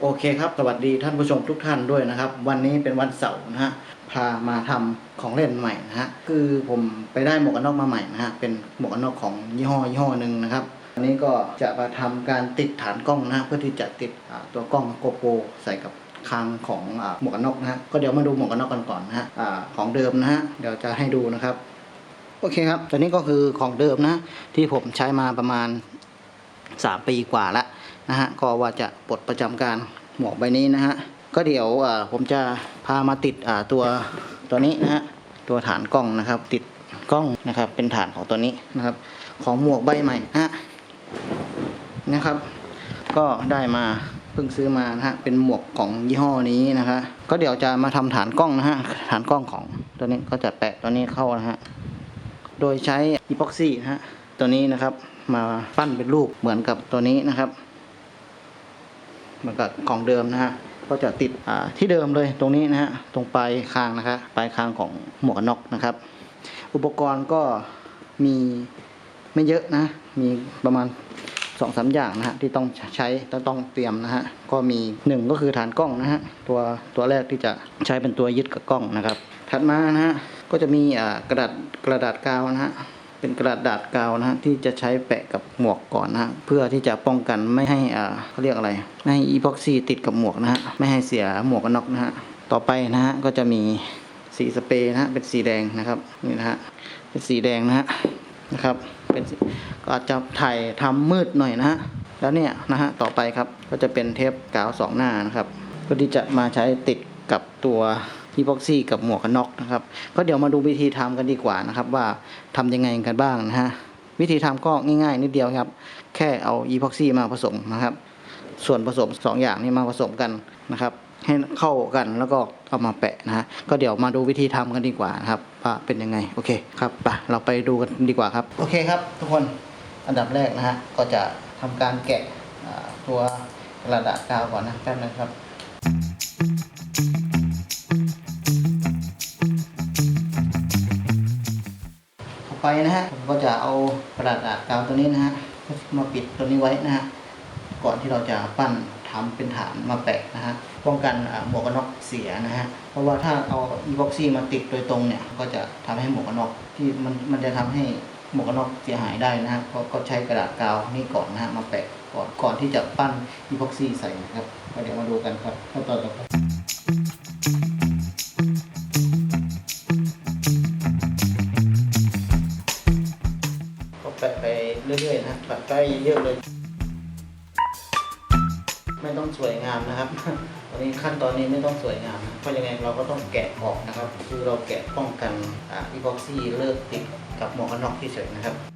โอเคครับ สวัสดีท่านผู้ชมทุกท่านด้วยนะครับ วันนี้เป็นวันเสาร์นะฮะ พามาทำของเล่นใหม่นะฮะ คือผมไปได้หมวกกันน็อกมาใหม่นะฮะ เป็นหมวกกันน็อกของยี่ห้อยี่ห้อหนึ่งนะครับอันนี้ก็จะมาทำการติดฐานกล้องนะฮะเพื่อที่จะติดตัวกล้องโกโปรใส่กับคางของอหมวกกันน็อกนะฮะ ก็เดี๋ยวมาดูหมวกกันน็อกกันก่อนนะฮะอของเดิมนะฮะ เดี๋ยวจะให้ดูนะครับ โอเคครับ ตัวนี้ก็คือของเดิมนะที่ผมใช้มาประมาณ 3 ปีกว่าล้ว นะฮะก็ว่าจะปลดประจำการหมวกใบนี้นะฮะก็เดี๋ยวผมจะพามาติดตัวตัวนี้นะฮะตัวฐานกล้องนะครับ ติดกล้องนะครับ เป็นฐานของตัวนี้นะครับ ของหมวกใบใหม่นะฮะนะครับ ก็ได้มาเพิ่งซื้อมานะฮะเป็นหมวกของยี่ห้อนี้นะฮะก็เดี๋ยวจะมาทำฐานกล้องนะฮะฐานกล้องของตัวนี้ก็จะแปะตัวนี้เข้านะฮะโดยใช้อีพ็อกซี่นะฮะตัวนี้นะครับ มาปั้นเป็นรูปเหมือนกับตัวนี้นะครับ เหมือนกับของเดิมนะฮะก็จะติดที่เดิมเลยตรงนี้นะฮะตรงปลายคางนะครับปลายคางของหมวกน็อกนะครับ อุปกรณ์ก็มีไม่เยอะนะ มีประมาณสองสามอย่างนะฮะที่ต้องใช้ต้องต้องเตรียมนะฮะก็มีหนึ่งก็คือฐานกล้องนะฮะตัวตัวแรกที่จะใช้เป็นตัวยึดกับกล้องนะครับ ถัดมานะฮะก็จะมีกระดาษกระดาษกาวนะฮะ เป็นกระดาษกาวนะฮะที่จะใช้แปะกับหมวกก่อนนะฮะเพื่อที่จะป้องกันไม่ให้อ่าเขาเรียกอะไรไม่ให้อีพ็อกซี่ติดกับหมวกนะฮะไม่ให้เสียหมวกกันน็อกนะฮะต่อไปนะฮะก็จะมีสีสเปรย์นะฮะเป็นสีแดงนะครับนี่นะฮะเป็นสีแดงนะฮะนะครับเป็นก็อาจจะถ่ายทำมืดหน่อยนะฮะแล้วเนี่ยนะฮะต่อไปครับก็จะเป็นเทปกาวสองหน้านะครับเพื่อที่จะมาใช้ติดกับตัว อีพ็อกซี่กับหมวกกันน็อกนะครับ ก็เดี๋ยวมาดูวิธีทำกันดีกว่านะครับ ว่าทำยังไงกันบ้างนะฮะวิธีทำก็ง่ายๆนิดเดียวครับ แค่เอาอีพ็อกซี่มาผสมนะครับ ส่วนผสมสองอย่างนี้มาผสมกันนะครับ ให้เข้ากันแล้วก็เอามาแปะนะฮะก็เดี๋ยวมาดูวิธีทำกันดีกว่านะครับว่าเป็นยังไงโอเคครับไปเราไปดูกันดีกว่าครับโอเคครับ ทุกคนอันดับแรกนะฮะก็จะทำการแกะตัวกระดาษกาวก่อนนะแป๊บนึงครับ นะฮะผมก็จะเอากระดาษกาวตัวนี้นะฮะมาปิดตัวนี้ไว้นะฮะก่อนที่เราจะปั้นทำเป็นฐานมาแปะนะฮะป้องกันหมวกกันน็อกเสียนะฮะเพราะว่าถ้าเอาอีบ็อกซี่มาติดโดยตรงเนี่ยก็จะทำให้หมวกกันน็อกที่มันมันจะทำให้หมวกกันน็อกเสียหายได้นะฮะก็ก็ใช้กระดาษกาวนี่ก่อนนะฮะมาแปะก่อนก่อนที่จะปั้นอีบ็อกซี่ใส่นะครับก็เดี๋ยวมาดูกันครับขั้นตอนต่อไป เรื่อยๆนะแปะไปเยอะเลย ไม่ต้องสวยงามนะครับตอนนี้ขั้นตอนนี้ไม่ต้องสวยงามนะเพราะยังไงเราก็ต้องแกะออกนะครับ คือเราแกะป้องกันอีพ็อกซี่เลิกติดกับหมวกกันน็อกที่เฉยนะครับ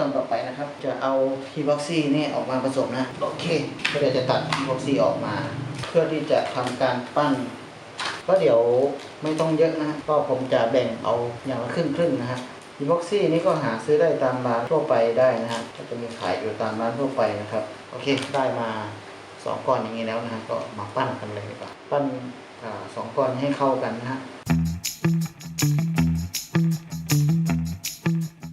ตอนต่อไปนะครับ จะเอาฮีบ็อกซี่นี่ออกมาผสมนะ โอเคก็เดี๋ยวจะตัดฮีบ็อกซี่ออกมา เพื่อที่จะทำการปั้นก็เดี๋ยวไม่ต้องเยอะนะก็ผมจะแบ่งเอาอย่างละครึ่งครึ่งๆนะฮะฮีบ็อกซี่นี่ก็หาซื้อได้ตามร้านทั่วไปได้นะฮะก็จะมีขายอยู่ตามร้านทั่วไปนะครับ โอเค ได้มาสองก้อนอย่างนี้แล้วนะฮะก็มาปั้นกันเลยดีกว่า ปั้นสองก้อนให้เข้ากันนะฮะ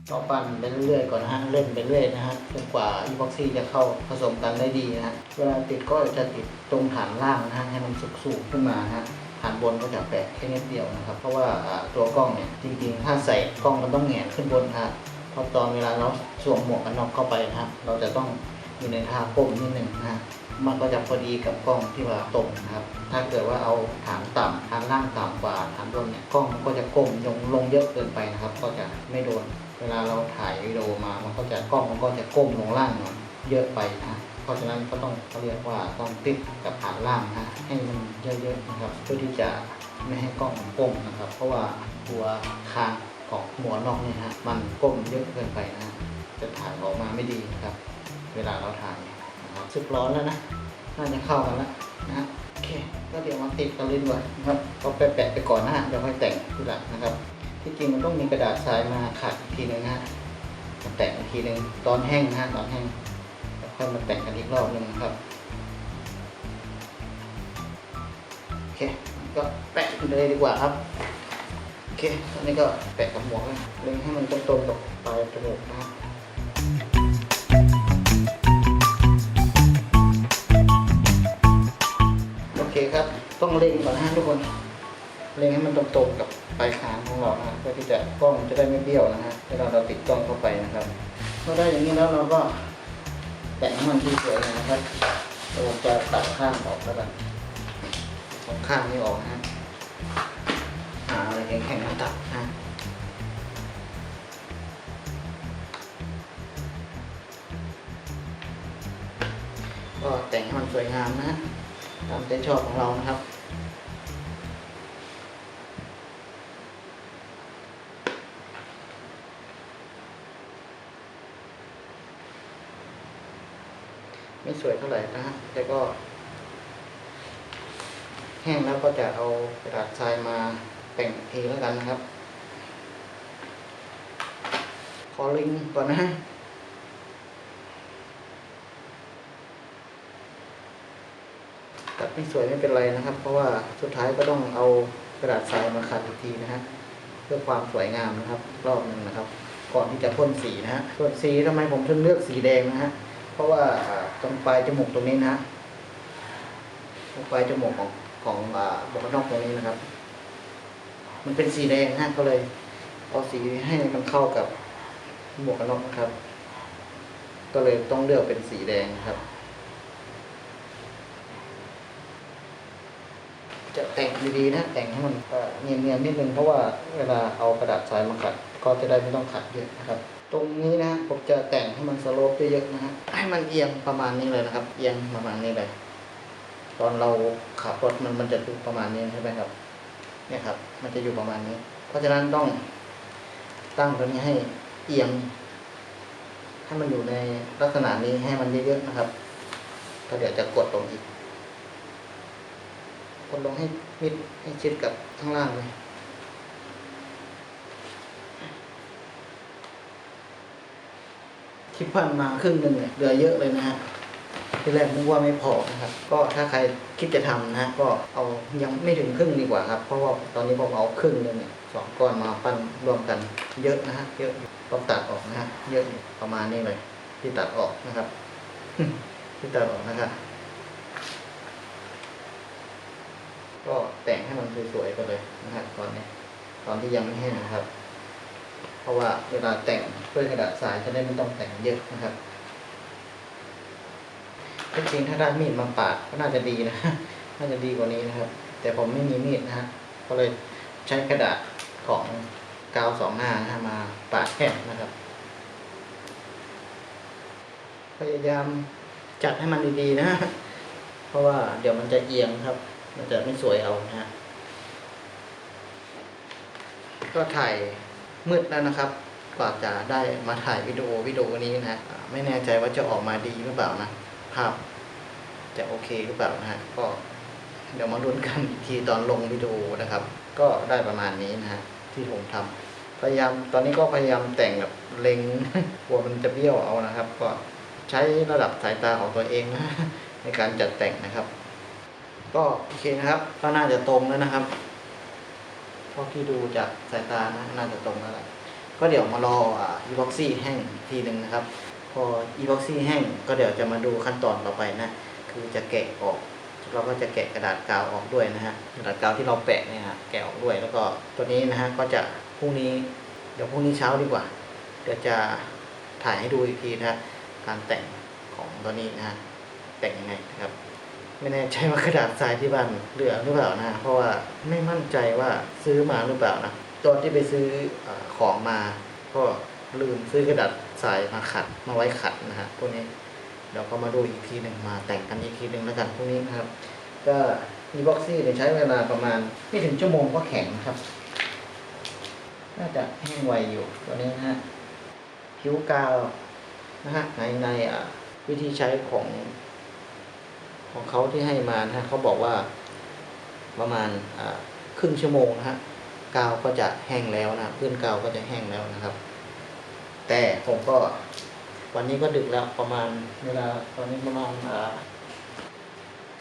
ก็ปั้นไปเรื่อยๆก่อนนะฮะเล่นไปเรื่อยนะฮะจนกว่าอีพ็อกซี่จะเข้าผสมกันได้ดีนะฮะเวลาติดก็จะติดตรงฐานล่างนะฮะให้มันสูงๆขึ้นมานะฮะฐานบนก็จะแปะแค่นิดเดียวนะครับ เพราะว่าตัวกล้องเนี่ยจริงๆ ถ้าใส่กล้องมันต้องแหงนขึ้นบนนะฮะเพราะตอนเวลาเราสวมหมวกกันน็อกเข้าไปนะฮะเราจะต้องอยู่ในท่าก้มนิดหนึ่งนะฮะมันก็จะพอดีกับกล้องที่ว่าตรงนะครับ ถ้าเกิดว่าเอาฐานต่ำฐานล่างต่ำกว่าฐานบนเนี่ยกล้องมันก็จะก้มลงลงเยอะเกินไปนะครับ ก็จะไม่โดน เวลาเราถ่ายวิดีโอมามันก็จะกล้องมันก็จะก้มลงล่างหน่อยเยอะไปนะเพราะฉะนั้นก็ต้องเขาเรียกว่าต้องติดกับฐานล่างนะให้มันเยอะๆนะครับ เพื่อที่จะไม่ให้กล้องมันก้มนะครับ เพราะว่าตัวคางของหัวนอกเนี่ยฮะมันก้มเยอะเกินไปนะจะถ่ายออกมาไม่ดีนะครับ เวลาเราถ่ายนะครับสึกร้อนแล้วนะน่าจะเข้ากันแล้วนะฮะโอเคก็เดี๋ยวมาติดกันเลยดีกว่านะครับก็แปะๆไปก่อนนะฮะเดี๋ยวค่อยแต่งทีหลังนะครับ ที่จริงมันต้องมีกระดาษทรายมาขัดอีกทีนึงนะฮะมาแต่งอีกทีนึงตอนแห้งนะฮะตอนแห้งแล้วค่อยมาแต่งกันอีกรอบนึงครับโอเคก็แปะเลยดีกว่าครับโอเคตอนนี้ก็แปะกับหมวกเลยเล็งให้มันตรงๆกับปลายจมูกนะครับโอเคครับต้องเล็งก่อนนะฮะทุกคนเล็งให้มันตรงๆกับ ปลายคางของเรานะเพื่อที่จะกล้องจะได้ไม่เบี้ยวนะฮะเวลาเราติดกล้องเข้าไปนะครับเมื่อได้อย่างนี้แล้วเราก็แต่งให้มันสวยๆเลยนะครับเราจะตัดข้างออกแล้วกันสองข้างนี้ออกนะฮะหาอะไรแข็งๆมาตัดนะฮะก็แต่งให้มันสวยงามนะฮะตามใจชอบของเรานะครับ สวยเท่าไหร่นะฮะแต่ก็ แห้งแล้วก็จะเอากระดาษทรายมาแต่งอีกทีแล้วกันนะครับ ขอลิงก่อนนะฮะตัดไม่สวยไม่เป็นไรนะครับ เพราะว่าสุดท้ายก็ต้องเอากระดาษทรายมาขัดอีกทีนะฮะเพื่อความสวยงามนะครับ รอบหนึ่งนะครับ ก่อนที่จะพ่นสีนะฮะส่วนสีทำไมผมถึงเลือกสีแดงนะฮะเพราะว่า ตรงปลายจมูกตรงนี้นะฮะตรงปลายจมูกของของบวกนอกตรงนี้นะครับ มันเป็นสีแดงนะฮะก็เลยเอาสีให้มันเข้ากับหมวกกันน็อกนะครับ ก็เลยต้องเลือกเป็นสีแดงครับ จะแต่งดีๆนะ แต่งให้มันเอ่อเนียนๆนิดนึงเพราะว่าเวลาเอากระดาษทรายมาขัด ก็จะได้ไม่ต้องขัดเยอะนะครับ ตรงนี้นะผมจะแต่งให้มันสโลปเยอะๆนะฮะให้มันเอียงประมาณนี้เลยนะครับ เอียงประมาณนี้เลย ตอนเราขับรถมันมันจะอยู่ประมาณนี้ใช่ไหมครับ เนี่ยครับ มันจะอยู่ประมาณนี้ เพราะฉะนั้นต้องตั้งตัวนี้ให้เอียง ให้มันอยู่ในลักษณะนี้ให้มันเยอะๆนะครับก็เดี๋ยวจะกดลงอีก กดลงให้มิดให้ชิดกับข้างล่างเลย ที่ผ่านมาครึ่งหนึ่งเนี่ยเหลือเยอะเลยนะฮะที่แรกนึกว่าไม่พอนะครับ ก็ถ้าใครคิดจะทำนะฮะก็เอายังไม่ถึงครึ่งดีกว่าครับ เพราะว่าตอนนี้ผมเอาครึ่งหนึงเนี่ยสองก้อนมาปั้นรวมกันเยอะนะฮะเยอะต้องตัดออกนะฮะเยอะประมาณนี้เลยที่ตัดออกนะครับ ที่ตัดออกนะครับก็แต่งให้มันสวยๆไปเลยนะครับตอนนี้ ตอนที่ยังไม่แห้งนะครับ ราะว่าเวลาแต่งด้วยกระดาษทรายจะได้ไม่ต้องแต่งเยอะนะครับจริงถ้าได้มีดมาปาดก็น่าจะดีนะ น่าจะดีกว่านี้นะครับ แต่ผมไม่มีมีดนะฮะก็เลยใช้กระดาษของกาวสองหน้านะฮะมาปาดแห้งนะครับ พยายามจัดให้มันดีๆนะ เพราะว่าเดี๋ยวมันจะเอียงครับ มันจะไม่สวยเอานะฮะก็ถ่าย มืดแล้วนะครับ กว่าจะได้มาถ่ายวิดีโอวิดีโอนี้นะฮะไม่แน่ใจว่าจะออกมาดีหรือเปล่านะ ภาพจะโอเคหรือเปล่านะฮะก็เดี๋ยวมาลุ้นกันอีกทีตอนลงวิดีโอนะครับ ก็ได้ประมาณนี้นะฮะที่ผมทำพยายามตอนนี้ก็พยายามแต่งแบบเล็งกลัวมันจะเบี้ยวเอานะครับ ก็ใช้ระดับสายตาของตัวเองนะในการจัดแต่งนะครับ ก็โอเคนะครับ ก็น่าจะตรงแล้วนะครับ ราะที่ดูจากสายตานะน่าจะตรงแล้วแหละก็เดี๋ยวมารออีบ็อกซี่แห้งทีหนึ่งนะครับ พออีบ็อกซี่แห้งก็เดี๋ยวจะมาดูขั้นตอนต่อไปนะ คือจะแกะออก เราก็จะแกะกระดาษกาวออกด้วยนะฮะกระดาษกาวที่เราแปะเนี่ยฮะแกะออกด้วยแล้วก็ตัวนี้นะฮะก็จะพรุ่งนี้เดี๋ยวพรุ่งนี้เช้าดีกว่า เดี๋ยวจะถ่ายให้ดูอีกทีนะการแต่งของตัวนี้นะฮะแต่งยังไงนะครับ ไม่แน่ใจว่ากระดาษทรายที่บ้านเหลือหรือเปล่านะ เพราะว่าไม่มั่นใจว่าซื้อมาหรือเปล่านะตอนที่ไปซื้ออของมา ก็ลืมซื้อกระดาษทรายมาขัดมาไว้ขัดนะฮะพวกนี้เดี๋ยวก็มาดูอีกทีหนึ่งมาแต่งกันอีกทีหนึ่งแล้วกันพรุ่งนี้นะครับ ก็อีบ็อกซี่เนี่ยใช้เวลาประมาณไม่ถึงชั่วโมงก็แข็งครับ น่าจะแห้งไวอยู่ตัวนี้นะฮะผิวกาวนะฮะในในวิธีใช้ของ ของเขาที่ให้มานะฮะเขาบอกว่าประมาณครึ่งชั่วโมงนะฮะกาวก็จะแห้งแล้วนะพื้นกาวก็จะแห้งแล้วนะครับ แต่ผมก็วันนี้ก็ดึกแล้วประมาณเวลาตอนนี้ประมาณ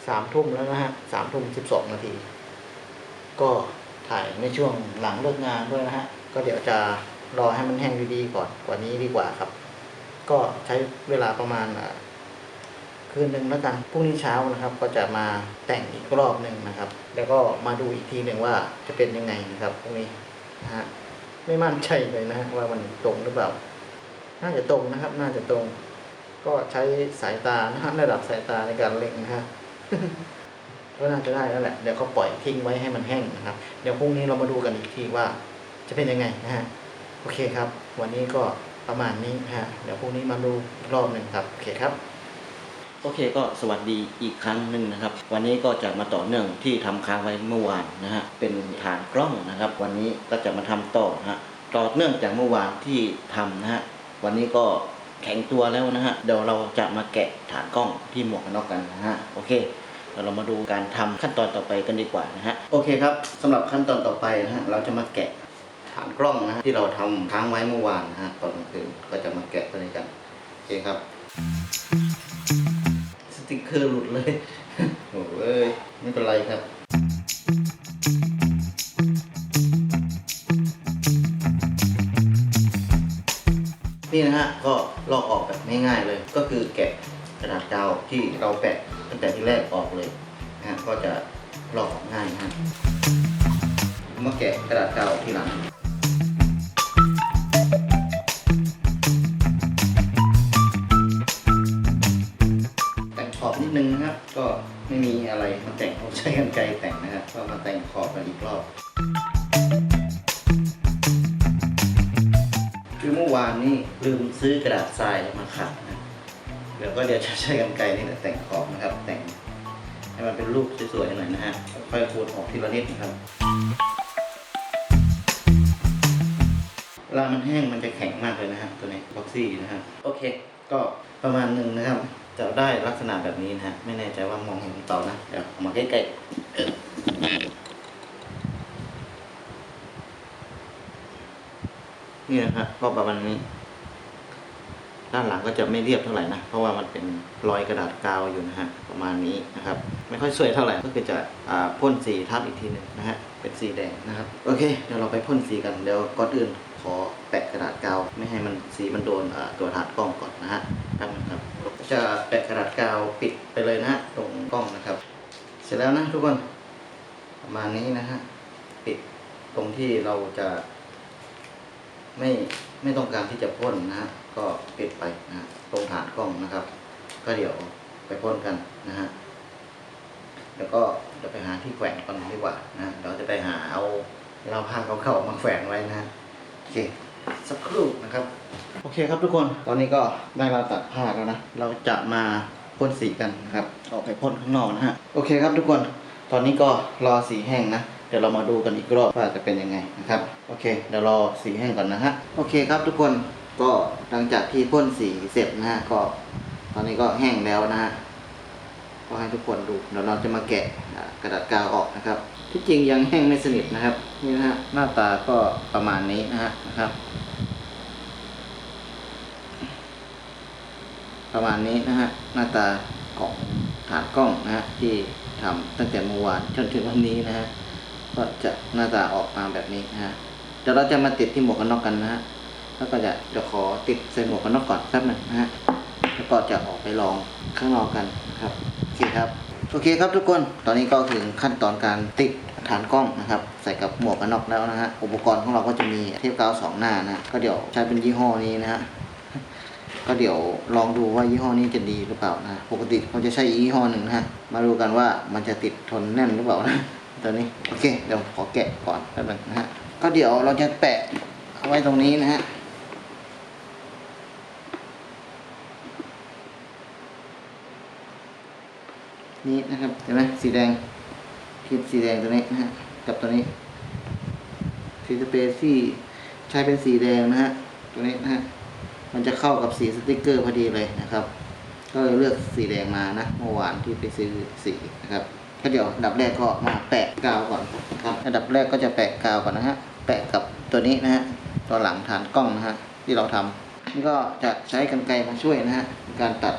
สามทุ่มแล้วนะฮะสามทุ่มสิบสองนาที ก็ถ่ายในช่วงหลังเลิกงานด้วยนะฮะ ก็เดี๋ยวจะรอให้มันแห้งดีๆก่อนกว่านี้ดีกว่าครับ ก็ใช้เวลาประมาณอ่า คืนหนึ่งแล้วกันพรุ่งนี้เช้านะครับ ก็จะมาแต่งอีกรอบหนึ่งนะครับ แล้วก็มาดูอีกทีหนึ่งว่าจะเป็นยังไงนะครับพรุ่งนี้นะฮะไม่มั่นใจเลยนะฮะว่ามันตรงหรือเปล่า น่าจะตรงนะครับ น่าจะตรง ก็ใช้สายตานะฮะระดับสายตาในการเล็งนะฮะก็น่าจะได้แล้วแหละเดี๋ยวก็ปล่อยทิ้งไว้ให้มันแห้งนะครับ เดี๋ยวพรุ่งนี้เรามาดูกันอีกทีว่าจะเป็นยังไงนะฮะโอเคครับ วันนี้ก็ประมาณนี้นะฮะเดี๋ยวพรุ่งนี้มาดูรอบหนึ่งครับโอเคครับ โอเคก็สวัสดีอีกครั้งหนึ่งนะครับ วันนี้ก็จะมาต่อเนื่องที่ทำค้างไว้เมื่อวานนะฮะเป็นฐานกล้องนะครับ วันนี้ก็จะมาทำต่อฮะต่อเนื่องจากเมื่อวานที่ทำนะฮะวันนี้ก็แข็งตัวแล้วนะฮะเดี๋ยวเราจะมาแกะฐานกล้องที่หมวกกันน็อกกันนะฮะโอเคเดี๋ยวเรามาดูการทำขั้นตอนต่อไปกันดีกว่านะฮะโอเคครับสำหรับขั้นตอนต่อไปนะฮะเราจะมาแกะฐานกล้องนะฮะที่เราทำค้างไว้เมื่อวานนะฮะตอนกลางคืนก็จะมาแกะตัวนี้กันโอเคครับ เกอร์หลุดเลยโอ้เอ้ยไม่เป็นไรครับนี่นะฮะก็ลอกออกแบบง่ายๆเลย ก็คือแกะกระดาษกาวที่เราแปะตั้งแต่ที่แรกออกเลยนะฮะก็จะลอกออกง่ายนะฮะมาแกะกระดาษกาวทีหลัง แต่งเขาใช้กันไกรแต่งนะครับก็มาแต่งขอบกันอีกรอบคือเมื่อวานนี่ลืมซื้อกระดาษทรายมาขัดนะเดี๋ยวก็เดี๋ยวจะใช้กันไกรนี่แหละแต่งขอบนะครับ แต่งให้มันเป็นรูปสวยๆหน่อยนะฮะค่อยๆขูดออกทีละนิดนะครับเวลามันแห้งมันจะแข็งมากเลยนะฮะตัวนี้บ็อกซี่นะฮะโอเค ก็ประมาณหนึ่งนะครับ จะได้ลักษณะแบบนี้นะฮะ ไม่แน่ใจว่ามองเห็นหรือเปล่านะ เดี๋ยวมาใกล้ๆนี่นะฮะก็ประมาณนี้ ด้านหลังก็จะไม่เรียบเท่าไหร่นะ เพราะว่ามันเป็นรอยกระดาษกาวอยู่นะฮะ ประมาณนี้นะครับ ไม่ค่อยสวยเท่าไหร่ ก็คือจะอพ่นสีทับอีกทีหนึ่งนะฮะ เป็นสีแดงนะครับ โอเค เดี๋ยวเราไปพ่นสีกัน เดี๋ยวก่อนอื่นขอแปะกระดาษกาว ไม่ให้มันสีมันโดนตัวถาดกล้องก่อนนะฮะครับครับ จะแปะกระดาษกาวปิดไปเลยนะตรงกล้องนะครับ เสร็จแล้วนะทุกคนประมาณนี้นะฮะปิดตรงที่เราจะ ไม่ไม่ต้องการที่จะพ่นนะฮะก็ปิดไปนะตรงฐานกล้องนะครับ ก็เดี๋ยวไปพ่นกันนะฮะแล้วก็เดี๋ยวไปหาที่แขวนก่อนดีกว่านะเดี๋ยวจะไปหาเอาเราผ้าเก่าๆมาแขวนไว้นะฮะโอเคสักครู่นะครับ โอเคครับทุกคน ตอนนี้ก็ได้เราตัดผ้าแล้วนะ เราจะมาพ่นสีกันนะครับ ออกไปพ่นข้างนอกนะฮะ โอเคครับทุกคน ตอนนี้ก็รอสีแห้งนะ เดี๋ยวเรามาดูกันอีกรอบว่าจะเป็นยังไงนะครับ โอเค เดี๋ยวรอสีแห้งก่อนนะฮะ โอเคครับทุกคน ก็หลังจากที่พ่นสีเสร็จนะฮะ ก็ ตอนนี้ก็แห้งแล้วนะฮะ ก็ให้ทุกคนดู เดี๋ยวเราจะมาแกะกระดาษกาวออกนะครับ ที่จริงยังแห้งไม่สนิทนะครับ นี่นะฮะ หน้าตาก็ประมาณนี้นะฮะนะครับ ประมาณนี้นะฮะหน้าตาของฐานกล้องนะฮะที่ทำตั้งแต่เมื่อวานจนถึงวันนี้นะฮะก็จะหน้าตาออกมาแบบนี้นะฮะเดี๋ยวเราจะมาติดที่หมวกกันน็อกกันนะฮะแล้วก็จะเดี๋ยวขอติดใส่หมวกกันน็อกก่อนแป๊บหนึงนะฮะแล้วก็จะออกไปลองข้างนอกกันนะครับโอเคครับโอเคครับทุกคนตอนนี้ก็ถึงขั้นตอนการติดฐานกล้องนะครับใส่กับหมวกกันน็อกแล้วนะฮะอุปกรณ์ของเราก็จะมีเทปกาวสองหน้านะก็เดี๋ยวใช้เป็นยี่ห้อนี้นะฮะ ก็เดี๋ยวลองดูว่ายี่ห้อนี้จะดีหรือเปล่านะ ปกติเขาจะใช้อีกยี่ห้อหนึ่งนะฮะมาดูกันว่ามันจะติดทนแน่นหรือเปล่านะตอนนี้โอเคเดี๋ยวขอแกะก่อนแป๊บนึงนะฮะก็เดี๋ยวเราจะแปะเอาไว้ตรงนี้นะฮะนี่นะครับเห็นไหมสีแดงขีดสีแดงตัวนี้นะฮะกับตัวนี้สีสเปรย์ที่ใช้เป็นสีแดงนะฮะตัวนี้นะฮะ มันจะเข้ากับสีสติกเกอร์พอดีเลยนะครับ ก็เลยเลือกสีแดงมานะเมื่อวานที่ไปซื้อสีนะครับก็เดี๋ยวอันดับแรกก็มาแปะกาวก่อนครับ อันดับแรกก็จะแปะกาวก่อนนะฮะแปะกับตัวนี้นะฮะตัวหลังฐานกล้องนะฮะที่เราทำนี่ก็จะใช้กรรไกรมาช่วยนะฮะการตัด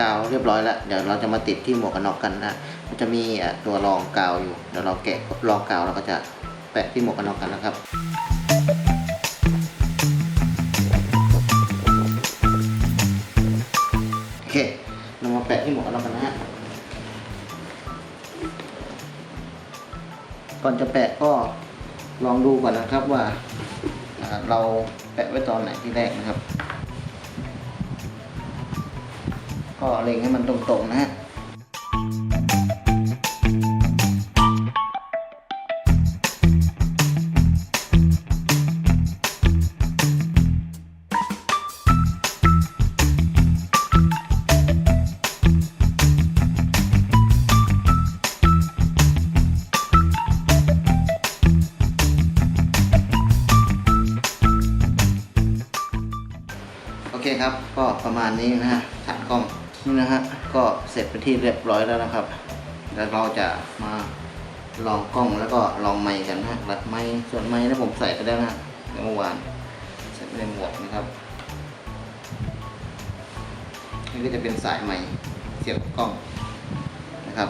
กาวเรียบร้อยแล้ว เดี๋ยวเราจะมาติดที่หมวกกันน็อกกันนะมันจะมีตัวรองกาวอยู่ เดี๋ยวเราแกะรองกาวแล้วก็จะแปะที่หมวกกันน็อกกันนะครับโอเคเรามาแปะที่หมวกกันน็อกกันนะฮะก่อนจะแปะก็ลองดูก่อนนะครับว่าอ่าเราแปะไว้ตอนไหนที่แรกนะครับ ก็เล็งให้มันตรงๆนะฮะ เสร็จเป็นที่เรียบร้อยแล้วนะครับ แล้วเราจะมาลองกล้องแล้วก็ลองไม้กันนะรัดไม้ส่วนไม้นะผมใส่ไปแล้วนะเมื่อวานใส่ไปในหมวกนะครับนี่ก็จะเป็นสายไม่เสียบกับกล้องนะครับ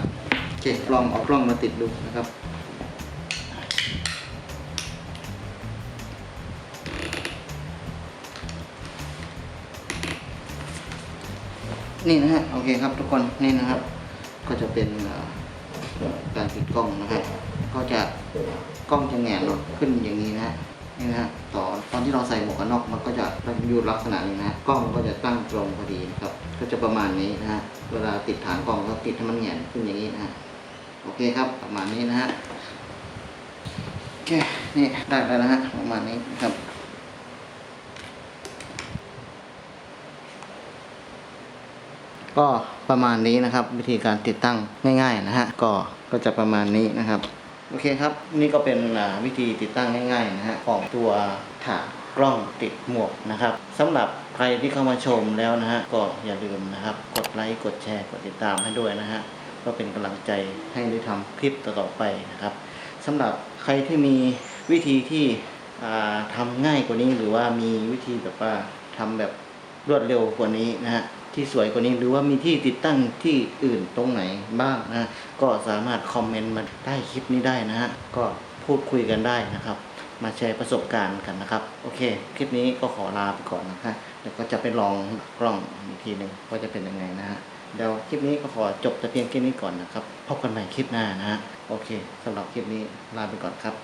โอเคลองเอากล้องมาติดดูนะครับ นี่นะฮะโอเคครับทุกคนนี่นะครับ ก็จะเป็นการติดกล้องนะฮะก็จะกล้องจะแหงนขึ้นอย่างนี้นะฮะนี่นะฮะต่อตอนที่เราใส่หมวกกันน็อกมันก็จะอยู่ลักษณะนี้นะกล้องก็จะตั้งตรงพอดีนะครับก็จะประมาณนี้นะฮะเวลาติดฐานกล้องก็ติดให้มันแหงนขึ้นอย่างนี้นะฮะโอเคครับประมาณนี้นะฮะโอเคนี่ได้แล้วนะฮะประมาณนี้ครับ ก็ประมาณนี้นะครับ วิธีการติดตั้งง่าย ๆ นะฮะก็ก็จะประมาณนี้นะครับโอเคครับ นี่ก็เป็นวิธีติดตั้งง่ายๆนะฮะของตัวถาดกล้องติดหมวกนะครับสำหรับใครที่เข้ามาชมแล้วนะฮะก็อย่าลืมนะครับ กดไลค์กดแชร์กดติดตามให้ด้วยนะฮะก็เป็นกำลังใจให้ได้ทำคลิปต่อๆไปนะครับสำหรับใครที่มีวิธีที่ทำง่ายกว่านี้หรือว่ามีวิธีแบบว่าทำแบบรวดเร็วกว่านี้นะฮะ ที่สวยกว่านี้ หรือว่ามีที่ติดตั้งที่อื่นตรงไหนบ้างนะก็สามารถคอมเมนต์มาใต้คลิปนี้ได้นะฮะก็พูดคุยกันได้นะครับ มาแชร์ประสบการณ์กันนะครับ โอเค คลิปนี้ก็ขอลาไปก่อนนะฮะเดี๋ยวก็จะไปลองกล้องอีกทีหนึ่งว่าจะเป็นยังไงนะฮะเดี๋ยวคลิปนี้ก็ขอจบแต่เพียงแค่นี้ก่อนนะครับ พบกันใหม่คลิปหน้านะฮะโอเคสำหรับคลิปนี้ลาไปก่อนครับ